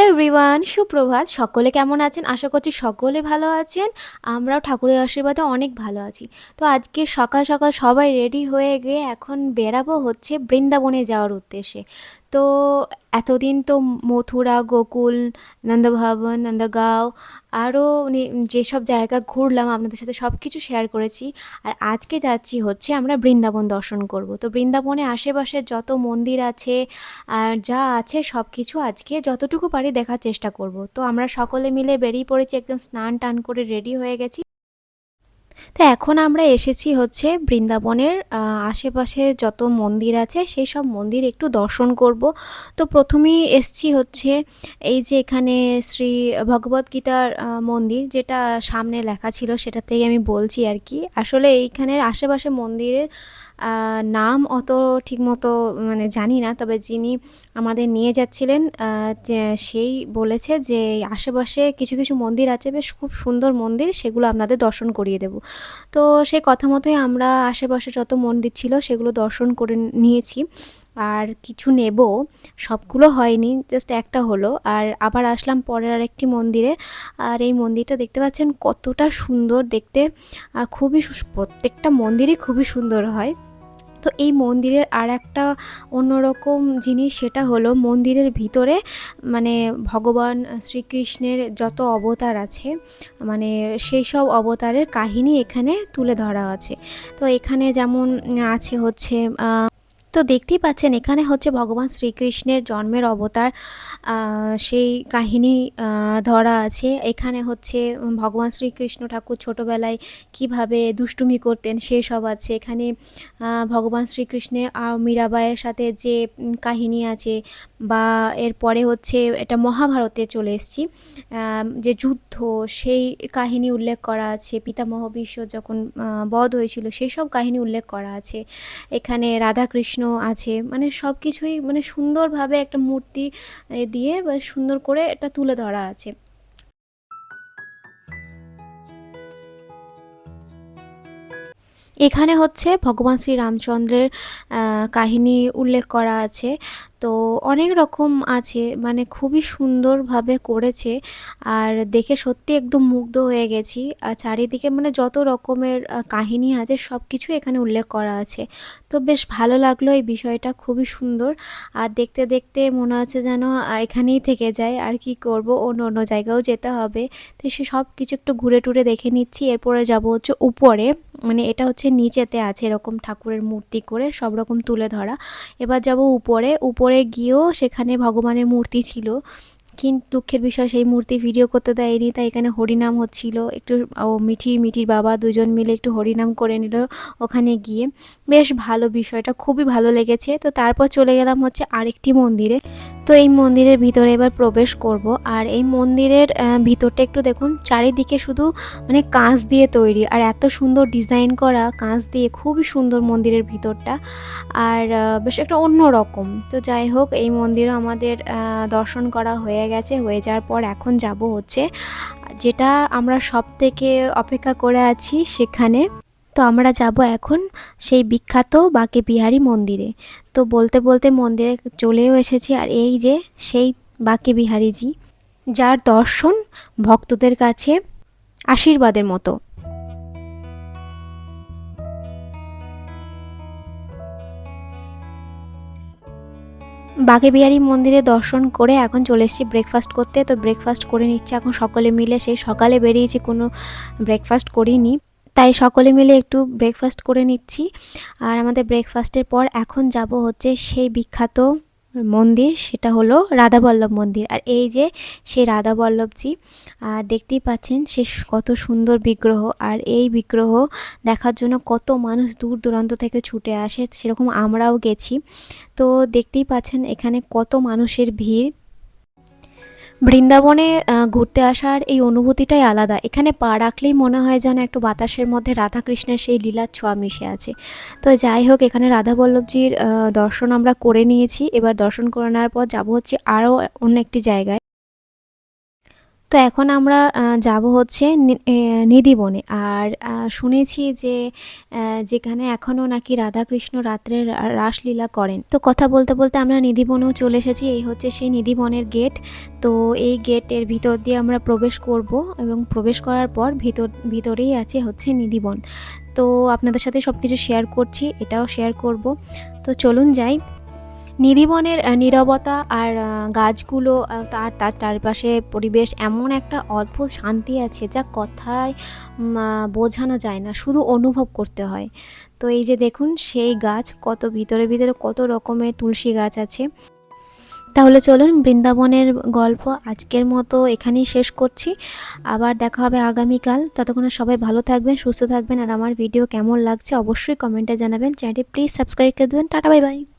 Everyone সুপ্রভাত। সকলে কেমন আছেন? আশা করছি সকলে ভালো আছেন। আমরাও ঠাকুরের আশীর্বাদে অনেক ভালো আছি। তো আজকে সকাল সকাল সবাই রেডি হয়ে গিয়ে এখন বেরাবো হচ্ছে বৃন্দাবনে যাওয়ার উদ্দেশ্যে। তো এতদিন তো মথুরা, গোকুল, নন্দভবন, নন্দগাঁও আরও যেসব জায়গা ঘুরলাম, আপনাদের সাথে সব কিছু শেয়ার করেছি। আর আজকে যাচ্ছি হচ্ছে আমরা বৃন্দাবন দর্শন করব। তো বৃন্দাবনে আশেপাশে যত মন্দির আছে, আর যা আছে সব কিছু আজকে যতটুকু পারি দেখার চেষ্টা করব। তো আমরা সকলে মিলে বেরিয়ে পড়েছি, একদম স্নান টান করে রেডি হয়ে গেছি। তো এখন আমরা এসেছি হচ্ছে বৃন্দাবনের আশেপাশে যত মন্দির আছে সেই সব মন্দির একটু দর্শন করব। তো প্রথমেই এসছি হচ্ছে এই যে এখানে শ্রী ভগবদ্গীতার মন্দির যেটা সামনে লেখা ছিল সেটা থেকে আমি বলছি আর কি। আসলে এইখানের আশেপাশে মন্দিরের নাম অত ঠিকমতো মানে জানি না, তবে যিনি আমাদের নিয়ে যাচ্ছিলেন সেই বলেছে যে আশেপাশে কিছু কিছু মন্দির আছে, বেশ খুব সুন্দর মন্দির, সেগুলো আপনাদের দর্শন করিয়ে দেব। তো সেই কথা মতোই আমরা আশেপাশে যত মন্দির ছিল, সেগুলো দর্শন করে নিয়েছি। আর কিছু নেব, সবগুলো হয়নি জাস্ট একটা হলো। আর আবার আসলাম পরের আরেকটি মন্দিরে। আর এই মন্দিরটা দেখতে পাচ্ছেন কতটা সুন্দর দেখতে। আর খুবই প্রত্যেকটা মন্দিরই খুবই সুন্দর হয়। তো এই মন্দিরের আর একটা অন্যরকম জিনিস সেটা হলো মন্দিরের ভিতরে মানে ভগবান শ্রীকৃষ্ণের যত অবতার আছে মানে সেই সব অবতারের কাহিনী এখানে তুলে ধরা আছে। তো এখানে যেমন আছে হচ্ছে তো দেখতেই পাচ্ছেন, এখানে হচ্ছে ভগবান শ্রীকৃষ্ণের জন্মের অবতার সেই কাহিনী ধরা আছে। এখানে হচ্ছে ভগবান শ্রীকৃষ্ণ ঠাকুর ছোটোবেলায় কীভাবে দুষ্টুমি করতেন সেই সব আছে। এখানে ভগবান শ্রীকৃষ্ণের আর মীরাবাইয়ের সাথে যে কাহিনী আছে বা এরপরে হচ্ছে এটা মহাভারতে চলে এসেছি যে যুদ্ধ, সেই কাহিনী উল্লেখ করা আছে। পিতামহ ভীষ্ম যখন বধ হয়েছিল, সেই সব কাহিনী উল্লেখ করা আছে। এখানে রাধাকৃষ্ণ আছে মানে সব কিছুই মানে সুন্দরভাবে একটা মূর্তি দিয়ে সুন্দর করে এটা তুলে ধরা আছে। এখানে হচ্ছে ভগবান শ্রী রামচন্দ্রের কাহিনী উল্লেখ করা আছে। তো অনেক রকম আছে মানে খুবই সুন্দরভাবে করেছে। আর দেখে সত্যি একদম মুগ্ধ হয়ে গেছি। আর চারিদিকে মানে যত রকমের কাহিনী আছে সব কিছু এখানে উল্লেখ করা আছে। তো বেশ ভালো লাগল এই বিষয়টা, খুবই সুন্দর। আর দেখতে দেখতে মনে হচ্ছে যেন এখানেই থেকে যায়। আর কি করব, অন্য অন্য জায়গাও যেতে হবে। তো সে সব কিছু একটু ঘুরে টুরে দেখে নিচ্ছি। এরপরে যাব হচ্ছে উপরে। মানে এটা হচ্ছে নিচেতে আছে এরকম ঠাকুরের মূর্তি করে সব রকম তুলে ধরা। এবার যাব উপরে। উপরে গিয়েও সেখানে ভগবানের মূর্তি ছিল। কিন্তু দুঃখের বিষয়, সেই মূর্তি ভিডিও করতে দেয়নি, তাই এখানে হরিনাম হচ্ছিল। একটু, ও মিঠি, মিঠির বাবা দুজন মিলে একটু হরিনাম করে নিল ওখানে গিয়ে। বেশ ভালো বিষয়টা, খুবই ভালো লেগেছে। তো তারপর চলে গেলাম হচ্ছে আরেকটি মন্দিরে। তো এই মন্দিরের ভিতরে এবার প্রবেশ করব। আর এই মন্দিরের ভিতরটা একটু দেখুন, চারিদিকে শুধু মানে কাঁচ দিয়ে তৈরি। আর এত সুন্দর ডিজাইন করা কাঁচ দিয়ে খুবই সুন্দর মন্দিরের ভিতরটা। আর বেশ একটা অন্য রকম। তো যাই হোক, এই মন্দিরও আমাদের দর্শন করা হয়ে গেছে, হয়ে যাওয়ার পর এখন যাব হচ্ছে, যেটা আমরা সব থেকে অপেক্ষা করে আছি সেখানে। তো আমরা যাব এখন সেই বিখ্যাত বাকে বিহারি মন্দিরে। তো বলতে বলতে মন্দিরে চলেও এসেছি আর এই যে সেই বাকে বিহারিজি যার দর্শন ভক্তদের কাছে আশীর্বাদের মতো। বাগে বিহারি মন্দিরে দর্শন করে এখন চলে এসেছি ব্রেকফাস্ট করতে। তো ব্রেকফাস্ট করে নিচ্ছে এখন সকলে মিলে। সেই সকালে বেরিয়েছি, কোনো ব্রেকফাস্ট করিনি। তাই সকলে মিলে একটু ব্রেকফাস্ট করে নিচ্ছি। আর আমাদের ব্রেকফাস্টের পর এখন যাব হচ্ছে সেই বিখ্যাত মন্দির, সেটা হলো রাধাবল্লভ মন্দির। আর এই যে সেই রাধাবল্লভজি আর দেখতেই পাচ্ছেন সে কত সুন্দর বিগ্রহ। আর এই বিগ্রহ দেখার জন্য কত মানুষ দূর দূরান্ত থেকে ছুটে আসে, সেরকম আমরাও গেছি। তো দেখতেই পাচ্ছেন এখানে কত মানুষের ভিড়। বৃন্দাবনে ঘুরতে আসার এই অনুভূতিটাই আলাদা। এখানে পা রাখলেই মনে হয় যেন একটু বাতাসের মধ্যে রাধাকৃষ্ণের সেই লীলার ছোঁয়া মিশে আছে। তো যাই হোক, এখানে রাধা বল্লভজির দর্শন আমরা করে নিয়েছি। এবার দর্শন করে নেওয়ার পর যাব হচ্ছে আরও অন্য একটি জায়গায়। তো এখন আমরা যাব হচ্ছে নিধিবনে আর শুনেছি যে যেখানে এখনও নাকি রাধাকৃষ্ণ রাত্রে রাসলীলা করেন। তো কথা বলতে বলতে আমরা নিধিবনেও চলে এসেছি। এই হচ্ছে সেই নিধিবনের গেট। তো এই গেটের ভিতর দিয়ে আমরা প্রবেশ করব এবং প্রবেশ করার পর ভিতর, ভিতরেই আছে হচ্ছে নিধিবন তো আপনাদের সাথে সব কিছু শেয়ার করছি, এটাও শেয়ার করব। তো চলুন যাই। নিধিবনের নীরবতা আর গাছগুলো তার তার চারপাশে পরিবেশ এমন একটা অদ্ভুত শান্তি আছে যা কথায় বোঝানো যায় না, শুধু অনুভব করতে হয়। তো এই যে দেখুন, সেই গাছ কত ভিতরে ভিতরে কত রকমের তুলসী গাছ আছে। তাহলে চলুন বৃন্দাবনের গল্প আজকের মতো এখানেই শেষ করছি। আবার দেখা হবে আগামীকাল। ততক্ষণে সবাই ভালো থাকবেন, সুস্থ থাকবেন। আর আমার ভিডিও কেমন লাগছে অবশ্যই কমেন্টে জানাবেন। চ্যানেলটি প্লিজ সাবস্ক্রাইব করে দেবেন। Tata, bye bye.